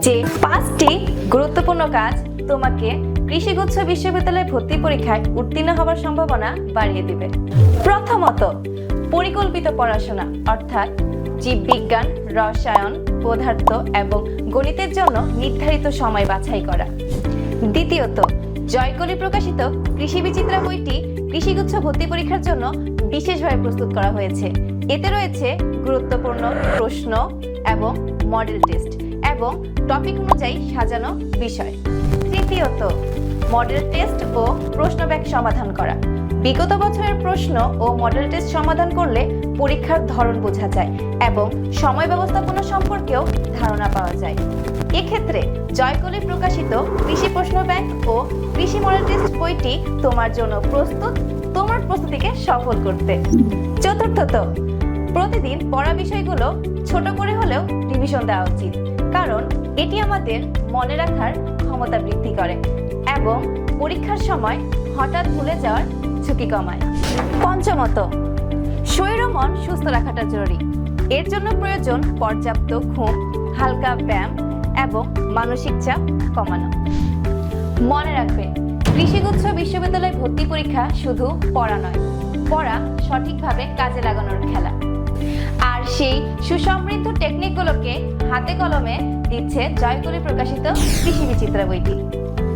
যে পাঁচটি গুরুত্বপূর্ণ কাজ তোমাকে কৃষিগুচ্ছ বিশ্ববিদ্যালয়ে ভর্তি পরীক্ষায় উত্তীর্ণ হওয়ার সম্ভাবনা বাড়িয়ে দিবে। প্রথমত, পরিকল্পিত পড়াশোনা, অর্থাৎ জীববিজ্ঞান, রসায়ন, পদার্থ এবং গণিতের জন্য নির্ধারিত সময় বাছাই করা। দ্বিতীয়ত, জয়কলি প্রকাশিত কৃষি বিচিত্রা বইটি কৃষিগুচ্ছ ভর্তি পরীক্ষার জন্য বিশেষভাবে প্রস্তুত করা হয়েছে। এতে রয়েছে গুরুত্বপূর্ণ প্রশ্ন এবং মডেল টেস্ট এবং টপিক অনুযায়ী সাজানো বিষয়। তৃতীয়ত মডেল টেস্ট ও প্রশ্ন ব্যাগ সমাধান করা। বিগত বছরের প্রশ্ন ও মডেল টেস্ট সমাধান করলে পরীক্ষার ধরন বোঝা যায় এবং সময় ব্যবস্থাপনা সম্পর্কেও ধারণা পাওয়া যায়। এক্ষেত্রে জয়কলি প্রকাশিত কৃষি প্রশ্ন ব্যাংক ও কৃষি মডেল টেস্ট বইটি তোমার জন্য প্রস্তুত, তোমার প্রস্তুতিকে সফল করতে। চতুর্থত প্রতিদিন পড়া বিষয়গুলো ছোট করে হলেও রিভিশন দেওয়া উচিত। কারণ এটি আমাদের মনে রাখার ক্ষমতা বৃদ্ধি করে এবং পরীক্ষার সময় হঠাৎ ভুলে যাওয়ার ঝুঁকি কমায়। পঞ্চমত, শরীর মন সুস্থ রাখাটা জরুরি। এর জন্য প্রয়োজন পর্যাপ্ত ঘুম, হালকা ব্যায়াম এবং মানসিক চাপ কমানো। মনে রাখবে, কৃষিগুচ্ছ বিশ্ববিদ্যালয় ভর্তি পরীক্ষা শুধু পড়া নয়, পড়া সঠিকভাবে কাজে লাগানোর খেলা। সেই সুসমৃদ্ধ টেকনিকগুলোকে হাতে কলমে দিচ্ছে জয়গুলি প্রকাশিত কৃষি বিচিত্রা বইটি।